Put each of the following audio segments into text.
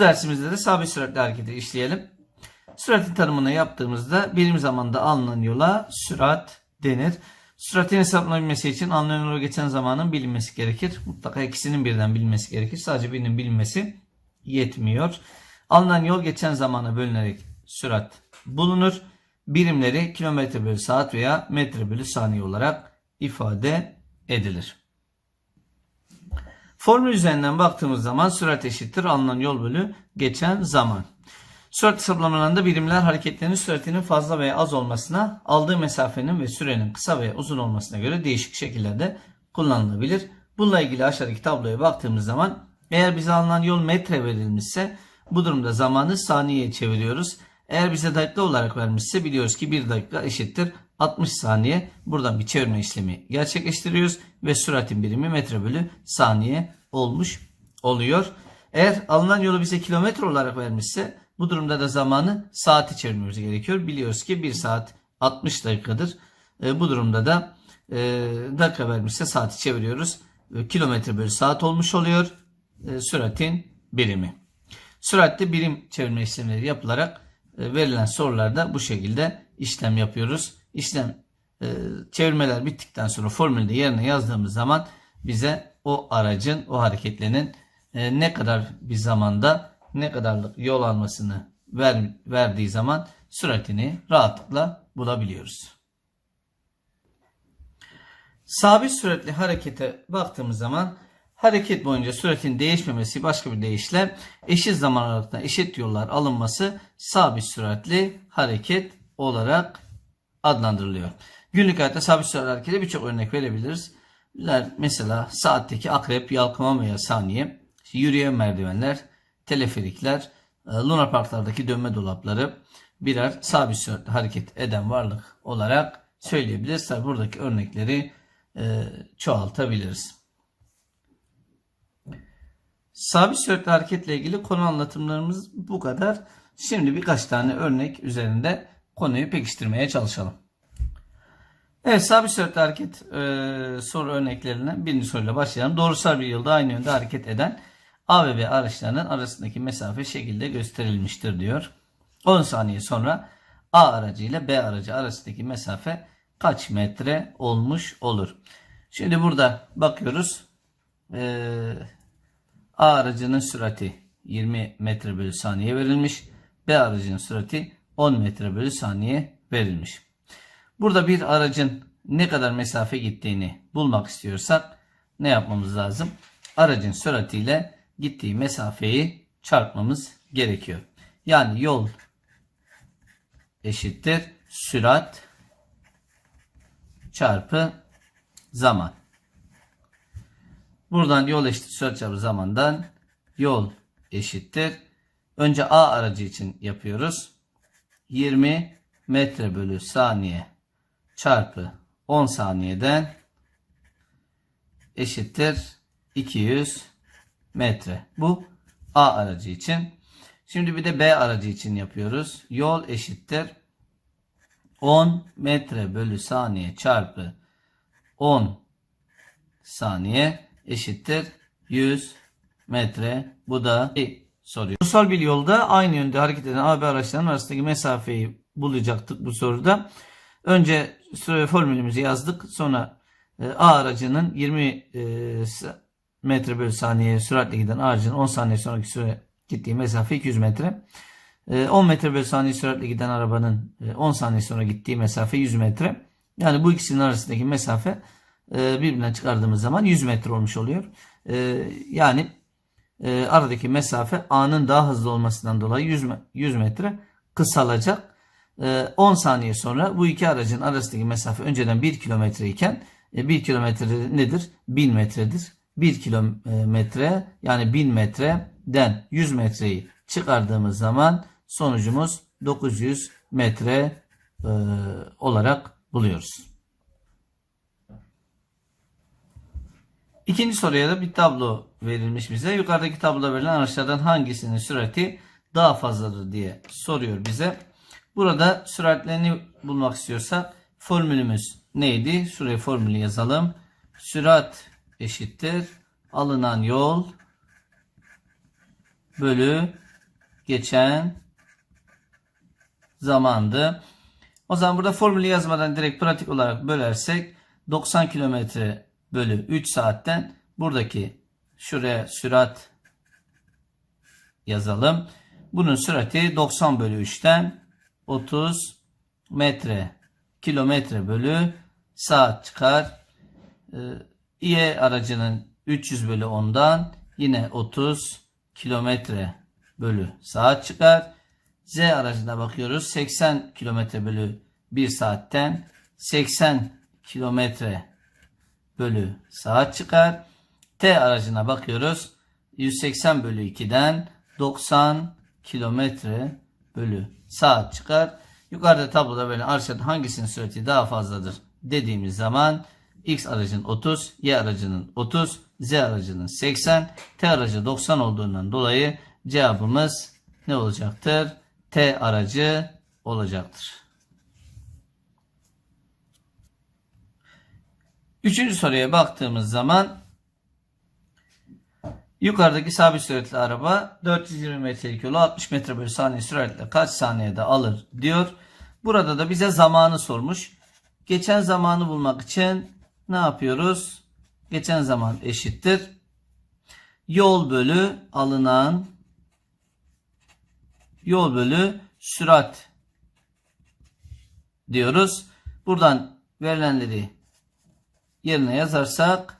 Dersimizde de sabit süratli hareketi işleyelim. Süratin tanımını yaptığımızda birim zamanda alınan yola sürat denir. Süratin hesaplanabilmesi için alınan yola geçen zamanın bilinmesi gerekir. Mutlaka ikisinin birden bilinmesi gerekir. Sadece birinin bilinmesi yetmiyor. Alınan yol geçen zamana bölünerek sürat bulunur. Birimleri kilometre bölü saat veya metre bölü saniye olarak ifade edilir. Formül üzerinden baktığımız zaman sürat eşittir alınan yol bölü geçen zaman. Sürat hesaplamalarında birimler hareketlerin süratinin fazla veya az olmasına, aldığı mesafenin ve sürenin kısa veya uzun olmasına göre değişik şekillerde kullanılabilir. Bununla ilgili aşağıdaki tabloya baktığımız zaman eğer bize alınan yol metre verilmişse bu durumda zamanı saniyeye çeviriyoruz. Eğer bize dakika olarak vermişse biliyoruz ki 1 dakika eşittir 60 saniye. Buradan bir çevirme işlemi gerçekleştiriyoruz ve süratin birimi metre bölü saniye olmuş oluyor. Eğer alınan yolu bize kilometre olarak vermişse bu durumda da zamanı saati çevirmemiz gerekiyor. Biliyoruz ki 1 saat 60 dakikadır. E, bu durumda da e, dakika vermişse saati çeviriyoruz. E, kilometre bölü saat olmuş oluyor. E, süratin birimi. Süratte birim çevirme işlemleri yapılarak e, verilen sorularda bu şekilde işlem yapıyoruz. İşlem e, çevirmeler bittikten sonra formülde yerine yazdığımız zaman bize o aracın, o hareketlerin e, ne kadar bir zamanda ne kadarlık yol almasını ver, verdiği zaman süratini rahatlıkla bulabiliyoruz. Sabit süratli harekete baktığımız zaman hareket boyunca süratin değişmemesi başka bir deyişle eşit zaman aralıkta eşit yollar alınması sabit süratli hareket olarak adlandırılıyor. Günlük hayatta sabit süratli harekete birçok örnek verebiliriz. Mesela saatteki akrep, yalkama veya saniye, yürüyen merdivenler, teleferikler, e, Luna Parklardaki dönme dolapları birer sabit hareket eden varlık olarak söyleyebiliriz. Tabi buradaki örnekleri e, çoğaltabiliriz. Sabit süratli hareketle ilgili konu anlatımlarımız bu kadar. Şimdi birkaç tane örnek üzerinde konuyu pekiştirmeye çalışalım. Evet sabit süratli hareket e, soru örneklerinden birinci soruyla başlayalım. Doğrusal bir yılda aynı yönde hareket eden A ve B araçlarının arasındaki mesafe şekilde gösterilmiştir diyor. 10 saniye sonra A aracı ile B aracı arasındaki mesafe kaç metre olmuş olur? Şimdi burada bakıyoruz. Ee, A aracının sürati 20 metre bölü saniye verilmiş. B aracının sürati 10 metre bölü saniye verilmiş. Burada bir aracın ne kadar mesafe gittiğini bulmak istiyorsak ne yapmamız lazım? Aracın süratiyle gittiği mesafeyi çarpmamız gerekiyor. Yani yol eşittir sürat çarpı zaman. Buradan yol eşittir sürat çarpı zamandan yol eşittir. Önce A aracı için yapıyoruz. 20 metre bölü saniye çarpı 10 saniyeden eşittir 200 metre. Bu A aracı için. Şimdi bir de B aracı için yapıyoruz. Yol eşittir 10 metre bölü saniye çarpı 10 saniye eşittir 100 metre. Bu da soruyor. Ulusal bir yolda aynı yönde hareket eden A ve araçların arasındaki mesafeyi bulacaktık bu soruda. Önce formülümüzü yazdık. Sonra e, A aracının 20 e, metre bölü saniye süratle giden aracın 10 saniye sonraki süre gittiği mesafe 200 metre. 10 metre bölü saniye süratle giden arabanın 10 saniye sonra gittiği mesafe 100 metre. Yani bu ikisinin arasındaki mesafe birbirinden çıkardığımız zaman 100 metre olmuş oluyor. Yani aradaki mesafe A'nın daha hızlı olmasından dolayı 100, 100 metre kısalacak. 10 saniye sonra bu iki aracın arasındaki mesafe önceden 1 kilometre iken 1 kilometre nedir? 1000 metredir. 1 kilometre yani 1000 metreden 100 metreyi çıkardığımız zaman sonucumuz 900 metre e, olarak buluyoruz. İkinci soruya da bir tablo verilmiş bize. Yukarıdaki tabloda verilen araçlardan hangisinin sürati daha fazladır diye soruyor bize. Burada süratlerini bulmak istiyorsak formülümüz neydi? Şuraya formülü yazalım. Sürat eşittir alınan yol bölü geçen zamandı. O zaman burada formülü yazmadan direkt pratik olarak bölersek 90 kilometre bölü 3 saatten buradaki şuraya sürat yazalım. Bunun sürati 90 bölü 3'ten 30 metre kilometre bölü saat çıkar. Ee, İE aracının 300 bölü 10'dan yine 30 kilometre bölü saat çıkar. Z aracına bakıyoruz. 80 kilometre bölü 1 saatten 80 kilometre bölü saat çıkar. T aracına bakıyoruz. 180 bölü 2'den 90 kilometre bölü saat çıkar. Yukarıda tabloda böyle arşada hangisinin sürati daha fazladır dediğimiz zaman X aracın 30, Y aracının 30, Z aracının 80, T aracı 90 olduğundan dolayı cevabımız ne olacaktır? T aracı olacaktır. Üçüncü soruya baktığımız zaman yukarıdaki sabit süratli araba 420 metrelik yolu 60 metre bölü saniye süratle kaç saniyede alır diyor. Burada da bize zamanı sormuş. Geçen zamanı bulmak için ne yapıyoruz? Geçen zaman eşittir. Yol bölü alınan yol bölü sürat diyoruz. Buradan verilenleri yerine yazarsak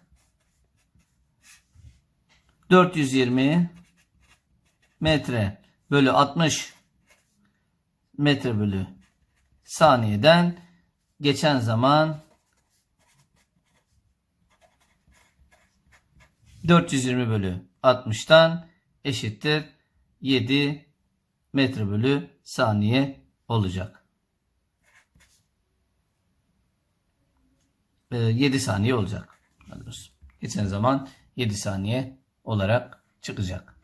420 metre bölü 60 metre bölü saniyeden geçen zaman 420 bölü 60'tan eşittir 7 metre bölü saniye olacak. 7 saniye olacak. Geçen zaman 7 saniye olarak çıkacak.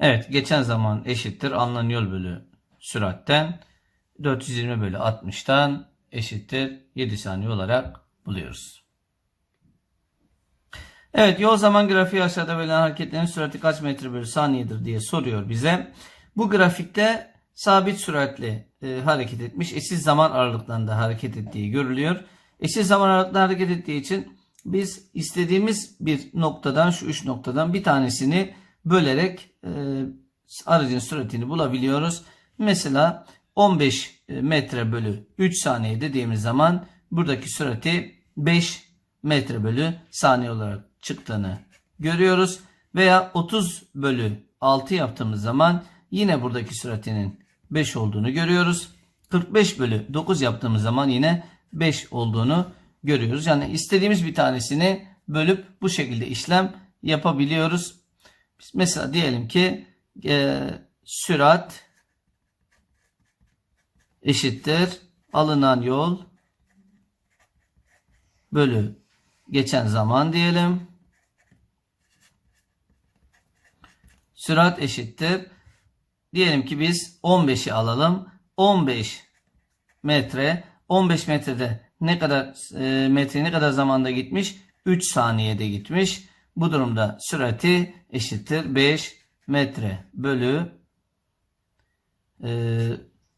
Evet geçen zaman eşittir alınan bölü süratten 420 bölü 60'tan eşittir 7 saniye olarak buluyoruz. Evet yol zaman grafiği aşağıda verilen hareketlerin sürati kaç metre bölü saniyedir diye soruyor bize. Bu grafikte sabit süratle e, hareket etmiş eşit zaman aralıklarında hareket ettiği görülüyor. Eşit zaman aralıklarında hareket ettiği için biz istediğimiz bir noktadan şu üç noktadan bir tanesini bölerek e, aracın süratini bulabiliyoruz. Mesela 15 metre bölü 3 saniye dediğimiz zaman buradaki sürati 5 metre bölü saniye olarak çıktığını görüyoruz. Veya 30 bölü 6 yaptığımız zaman yine buradaki süratinin 5 olduğunu görüyoruz. 45 bölü 9 yaptığımız zaman yine 5 olduğunu görüyoruz. Yani istediğimiz bir tanesini bölüp bu şekilde işlem yapabiliyoruz. Biz mesela diyelim ki e, sürat eşittir alınan yol bölü geçen zaman diyelim. Sürat eşittir. Diyelim ki biz 15'i alalım. 15 metre. 15 metrede ne kadar e, metre ne kadar zamanda gitmiş? 3 saniyede gitmiş. Bu durumda sürati eşittir 5 metre bölü e,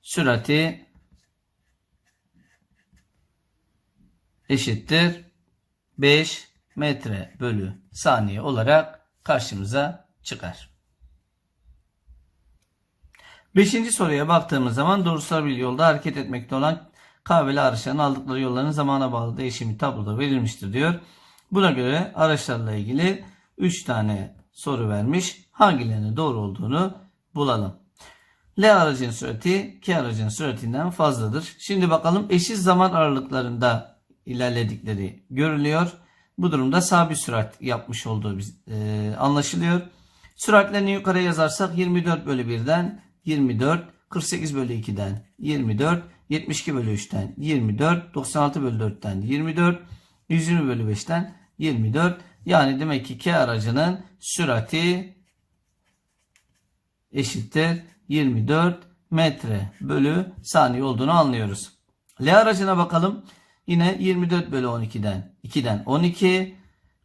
sürati eşittir 5 metre bölü saniye olarak karşımıza çıkar. Beşinci soruya baktığımız zaman doğrusal bir yolda hareket etmekte olan kahveli araçların aldıkları yolların zamana bağlı değişimi tabloda verilmiştir diyor. Buna göre araçlarla ilgili 3 tane soru vermiş. Hangilerinin doğru olduğunu bulalım. L aracın sürati K aracın süratinden fazladır. Şimdi bakalım eşit zaman aralıklarında ilerledikleri görülüyor. Bu durumda sabit sürat yapmış olduğu e, anlaşılıyor. Süratlerini yukarı yazarsak 24 bölü 1'den 24, 48 bölü 2'den 24, 72 bölü 3'ten 24, 96 bölü 4'ten 24, 120 bölü 5'ten 24. Yani demek ki K aracının sürati eşittir 24 metre bölü saniye olduğunu anlıyoruz. L aracına bakalım. Yine 24 bölü 12'den 2'den 12,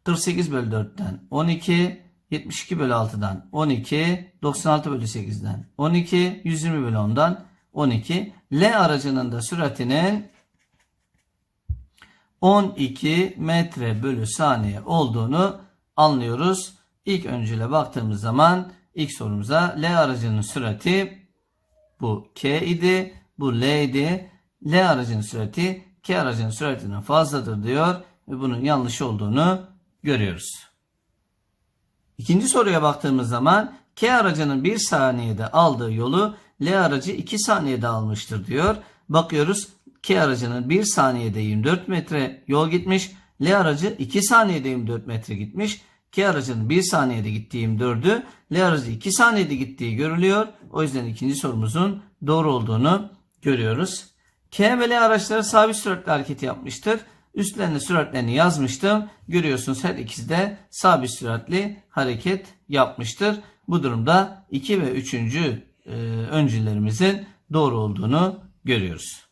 48 bölü 4'ten 12, 72 bölü 6'dan 12, 96 bölü 8'den 12, 120 bölü 10'dan 12. L aracının da süratinin 12 metre bölü saniye olduğunu anlıyoruz. İlk öncüle baktığımız zaman ilk sorumuza L aracının sürati bu K idi. Bu L idi. L aracının sürati K aracının süratinden fazladır diyor ve bunun yanlış olduğunu görüyoruz. İkinci soruya baktığımız zaman K aracının 1 saniyede aldığı yolu L aracı 2 saniyede almıştır diyor. Bakıyoruz K aracının 1 saniyede 24 metre yol gitmiş. L aracı 2 saniyede 24 metre gitmiş. K aracının 1 saniyede gittiği 24'ü L aracı 2 saniyede gittiği görülüyor. O yüzden ikinci sorumuzun doğru olduğunu görüyoruz. K ve L araçları sabit süratle hareket yapmıştır. Üstlerine süratlerini yazmıştım. Görüyorsunuz her ikisi de sabit süratli hareket yapmıştır. Bu durumda 2 ve 3. E, öncülerimizin doğru olduğunu görüyoruz.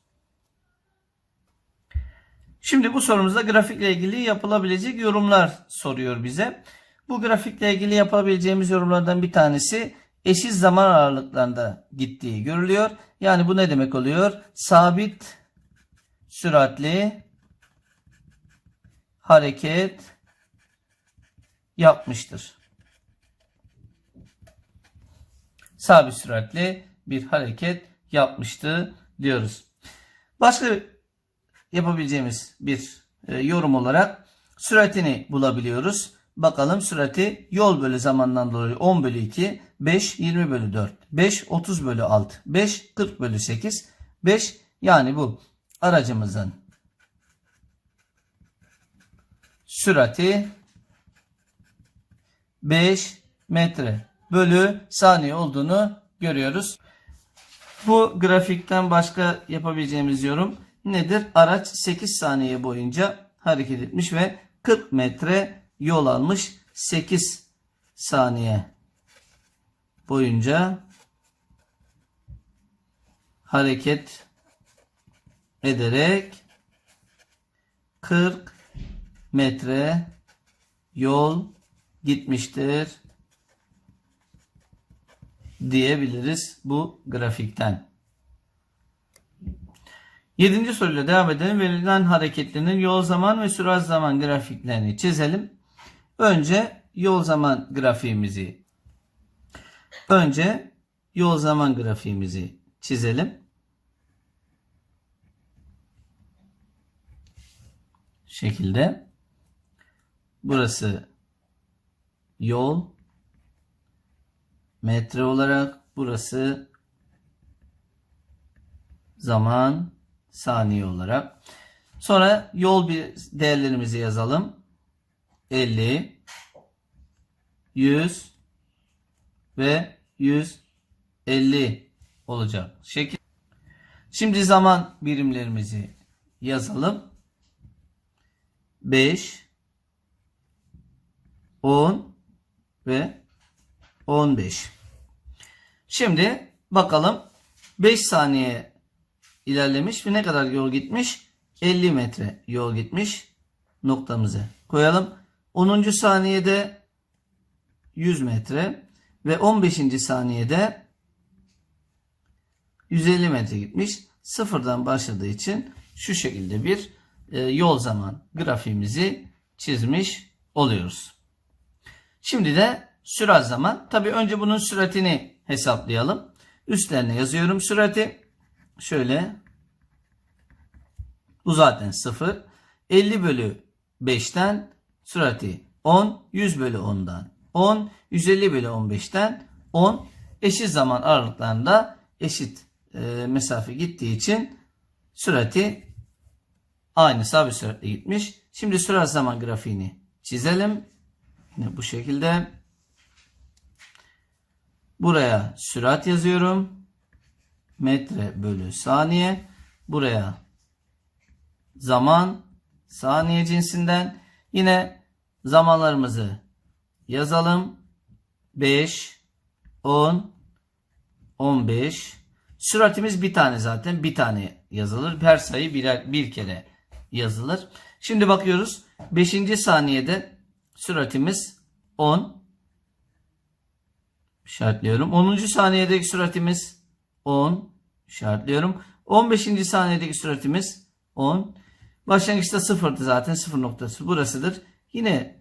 Şimdi bu sorumuzda grafikle ilgili yapılabilecek yorumlar soruyor bize. Bu grafikle ilgili yapabileceğimiz yorumlardan bir tanesi eşit zaman aralıklarında gittiği görülüyor. Yani bu ne demek oluyor? Sabit süratli hareket yapmıştır. Sabit süratli bir hareket yapmıştı diyoruz. Başka yapabileceğimiz bir e, yorum olarak süratini bulabiliyoruz. Bakalım sürati yol bölü zamandan dolayı 10 bölü 2, 5 20 bölü 4, 5 30 bölü 6, 5 40 bölü 8, 5 yani bu aracımızın sürati 5 metre bölü saniye olduğunu görüyoruz. Bu grafikten başka yapabileceğimiz yorum nedir? Araç 8 saniye boyunca hareket etmiş ve 40 metre yol almış. 8 saniye boyunca hareket ederek 40 metre yol gitmiştir diyebiliriz bu grafikten. Yedinci soruyla devam edelim. Verilen hareketlerinin yol zaman ve sürat zaman grafiklerini çizelim. Önce yol zaman grafiğimizi önce yol zaman grafiğimizi çizelim. şekilde burası yol metre olarak burası zaman saniye olarak. Sonra yol bir değerlerimizi yazalım. 50 100 ve 150 olacak şekil. Şimdi zaman birimlerimizi yazalım. 5 10 ve 15. Şimdi bakalım 5 saniye ilerlemiş ve ne kadar yol gitmiş? 50 metre yol gitmiş noktamızı koyalım. 10. saniyede 100 metre ve 15. saniyede 150 metre gitmiş. Sıfırdan başladığı için şu şekilde bir e, yol zaman grafiğimizi çizmiş oluyoruz. Şimdi de sürat zaman. Tabi önce bunun süratini hesaplayalım. Üstlerine yazıyorum sürati. Şöyle. Bu zaten 0. 50 bölü 5'ten sürati 10. 100 bölü 10'dan 10. 150 bölü 15'ten 10. Eşit zaman aralıklarında eşit e, mesafe gittiği için sürati aynı sabit süratle gitmiş. Şimdi sürat zaman grafiğini çizelim. Yine bu şekilde. Buraya sürat yazıyorum. Metre bölü saniye. Buraya zaman saniye cinsinden. Yine zamanlarımızı yazalım. 5, 10, 15. Süratimiz bir tane zaten. Bir tane yazılır. Her sayı birer, bir kere yazılır. Şimdi bakıyoruz. 5. saniyede süratimiz 10. İşaretliyorum. 10. saniyedeki süratimiz 10. İşaretliyorum. 15. saniyedeki süratimiz 10. Başlangıçta sıfırdı zaten. Sıfır noktası burasıdır. Yine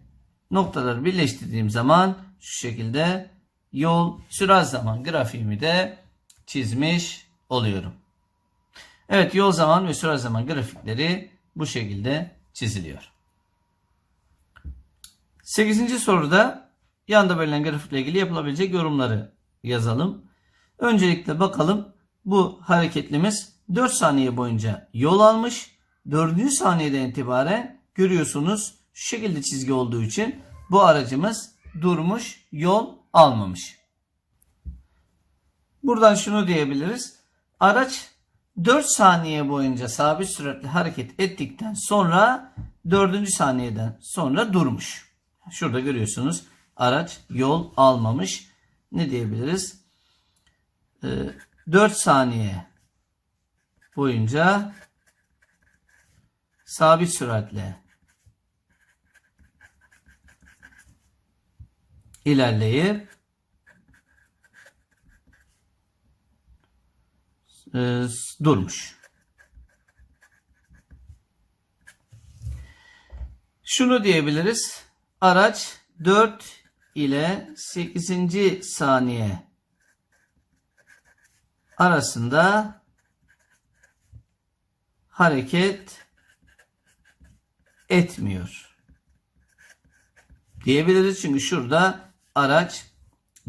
noktaları birleştirdiğim zaman şu şekilde yol sürat zaman grafiğimi de çizmiş oluyorum. Evet yol zaman ve sürat zaman grafikleri bu şekilde çiziliyor. 8. soruda yanda verilen grafikle ilgili yapılabilecek yorumları yazalım. Öncelikle bakalım bu hareketlimiz 4 saniye boyunca yol almış. 4. saniyeden itibaren görüyorsunuz şu şekilde çizgi olduğu için bu aracımız durmuş yol almamış. Buradan şunu diyebiliriz. Araç 4 saniye boyunca sabit süratle hareket ettikten sonra 4. saniyeden sonra durmuş. Şurada görüyorsunuz araç yol almamış. Ne diyebiliriz? Ee, 4 saniye boyunca sabit süratle ilerleyip e, durmuş. Şunu diyebiliriz. Araç 4 ile 8. saniye arasında hareket etmiyor. Diyebiliriz çünkü şurada araç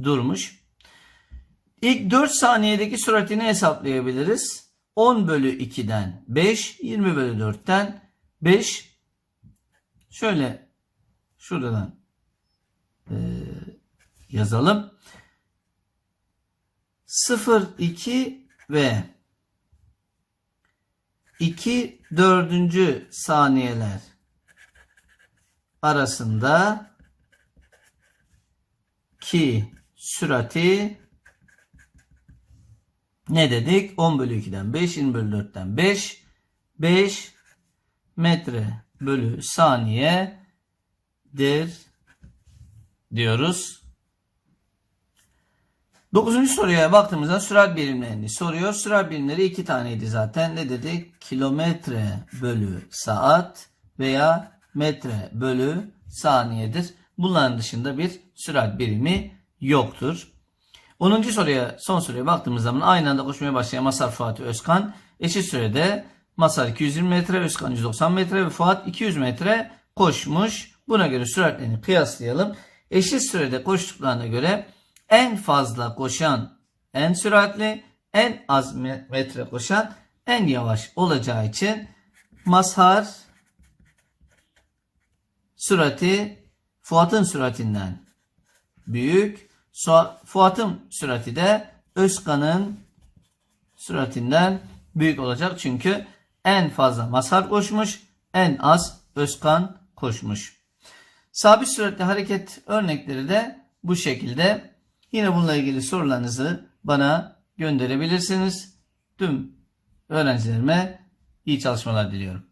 durmuş. İlk 4 saniyedeki süratini hesaplayabiliriz. 10 bölü 2'den 5, 20 bölü 4'ten 5. Şöyle şuradan e, yazalım. 0, 2 ve 2 dördüncü saniyeler arasında ki sürati ne dedik? 10 bölü 2'den 5, 20 bölü 4'ten 5, 5 metre bölü saniyedir diyoruz. Dokuzuncu soruya baktığımızda sürat birimlerini soruyor. Sürat birimleri iki taneydi zaten. Ne dedik? Kilometre bölü saat veya metre bölü saniyedir. Bunların dışında bir sürat birimi yoktur. 10. soruya son soruya baktığımız zaman aynı anda koşmaya başlayan Masar Fuat Özkan eşit sürede Masar 220 metre, Özkan 190 metre ve Fuat 200 metre koşmuş. Buna göre süratlerini kıyaslayalım. Eşit sürede koştuklarına göre en fazla koşan en süratli, en az metre koşan en yavaş olacağı için Mazhar sürati Fuat'ın süratinden büyük. Fuat'ın sürati de Özkan'ın süratinden büyük olacak. Çünkü en fazla Mazhar koşmuş, en az Özkan koşmuş. Sabit süratli hareket örnekleri de bu şekilde. Yine bununla ilgili sorularınızı bana gönderebilirsiniz. Tüm öğrencilerime iyi çalışmalar diliyorum.